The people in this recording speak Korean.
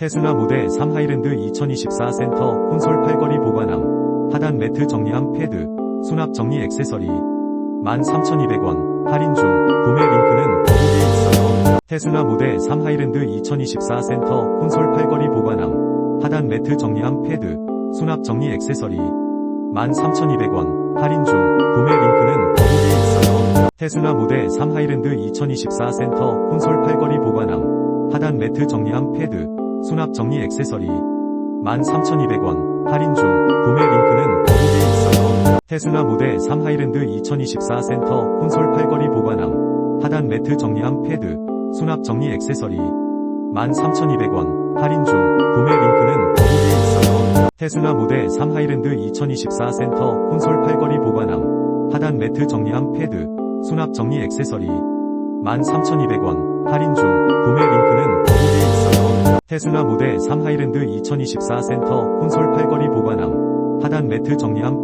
테슬라 모델 3 하이랜드 2024 센터 콘솔 팔걸이 보관함 하단 매트 정리함 패드 수납 정리 액세서리 13,200원 할인 중 구매 링크는 더보기에 있어요. 테슬라 모델 3 하이랜드 2024 센터 콘솔 팔걸이 보관함 하단 매트 정리함 패드 수납 정리 액세서리 13,200원 할인 중 구매 링크는 더보기에 있어요. 테슬라 모델 3 하이랜드 2024 센터 콘솔 팔걸이 보관함 하단 매트 정리함 패드 수납 정리 액세서리. 13,200원. 할인 중. 구매 링크는 더보기에 있어요. 테슬라 모델 3 하이랜드 2024 센터 콘솔 팔걸이 보관함. 하단 매트 정리함 패드. 수납 정리 액세서리. 13,200원. 할인 중. 구매 링크는 더보기에 있어요. 테슬라 모델 3 하이랜드 2024 센터 콘솔 팔걸이 보관함. 하단 매트 정리함 패드. 수납 정리 액세서리. 13,200원. 할인 중 테슬라 모델 3 하이랜드 2024 센터 콘솔 팔걸이 보관함 하단 매트 정리함